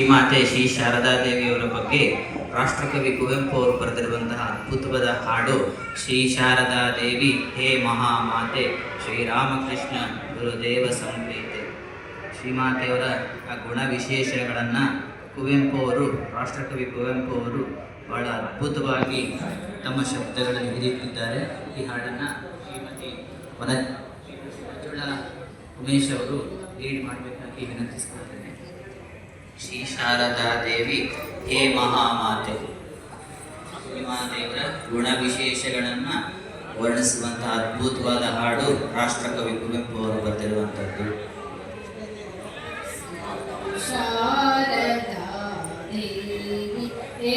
ಶ್ರೀಮಾತೆ ಶ್ರೀ ಶಾರದಾ ದೇವಿಯವರ ಬಗ್ಗೆ ರಾಷ್ಟ್ರಕವಿ ಕುವೆಂಪು ಅವರು ಬರೆದಿರುವಂತಹ ಅದ್ಭುತವಾದ ಹಾಡು ಶ್ರೀ ಶಾರದಾ ದೇವಿ, ಹೇ ಮಹಾಮಾತೆ ಶ್ರೀರಾಮಕೃಷ್ಣ ಗುರುದೇವ ಸಂಪ್ರೀತೆ ಶ್ರೀಮಾತೆಯವರ ಆ ಗುಣ ವಿಶೇಷಗಳನ್ನು ಕುವೆಂಪು ಅವರು, ರಾಷ್ಟ್ರಕವಿ ಕುವೆಂಪು ಅವರು ಬಹಳ ಅದ್ಭುತವಾಗಿ ತಮ್ಮ ಶಬ್ದಗಳಲ್ಲಿ ಹಿರಿಯುತ್ತಿದ್ದಾರೆ ಈ ಹಾಡನ್ನು ಶ್ರೀಮತಿ ವನ ಉಮೇಶ್ ಅವರು ಲೀಡ್ ಮಾಡಬೇಕಾಗಿ ವಿನಂತಿಸಿಕೊಳ್ತೇನೆ. ಶ್ರೀ ಶಾರದಾ ದೇವಿ, ಹೇ ಮಹಾಮಾತೆ. ಶ್ರೀಮಾದೇವರ ಗುಣ ವಿಶೇಷಗಳನ್ನು ವರ್ಣಿಸುವಂತಹ ಅದ್ಭುತವಾದ ಹಾಡು ರಾಷ್ಟ್ರಕವಿ ಕುವೆಂಪು ಅವರು ಬರೆದಿರುವಂಥದ್ದು. ಶಾರದಾ ದೇವಿ, ಹೇ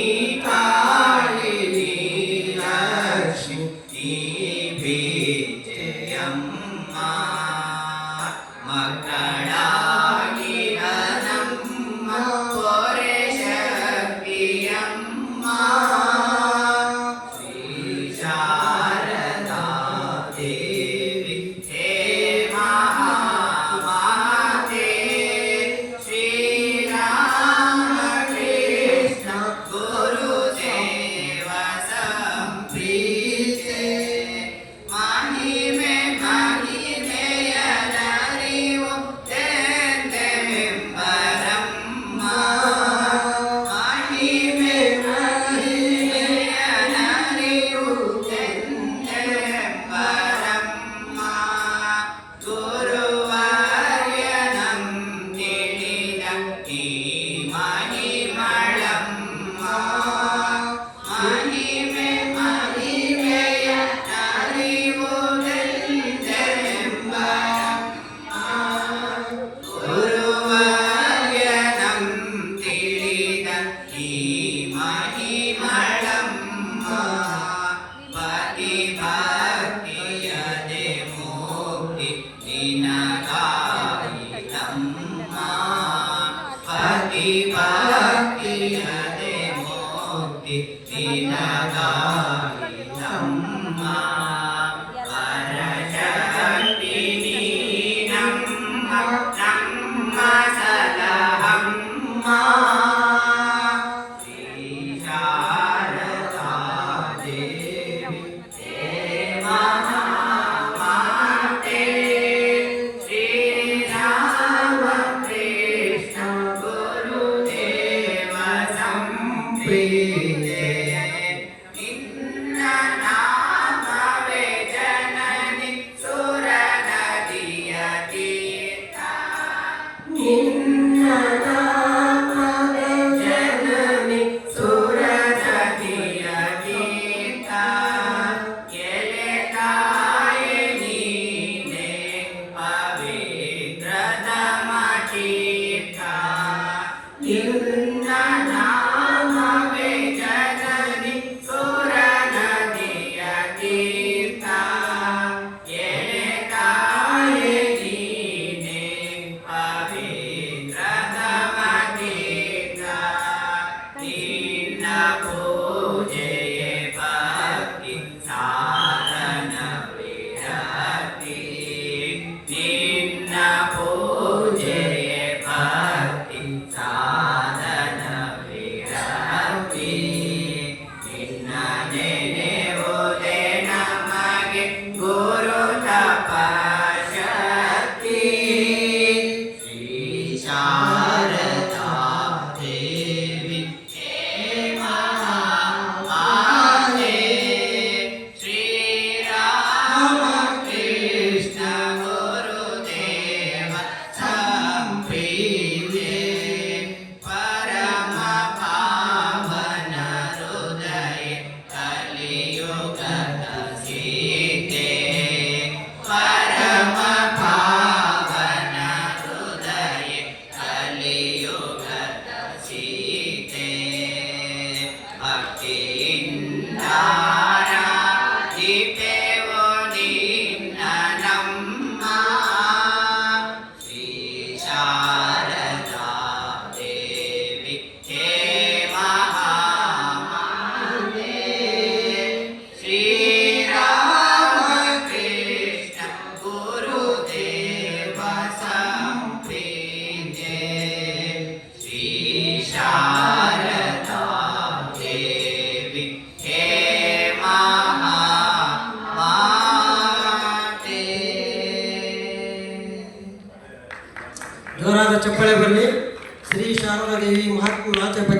and Dhamma in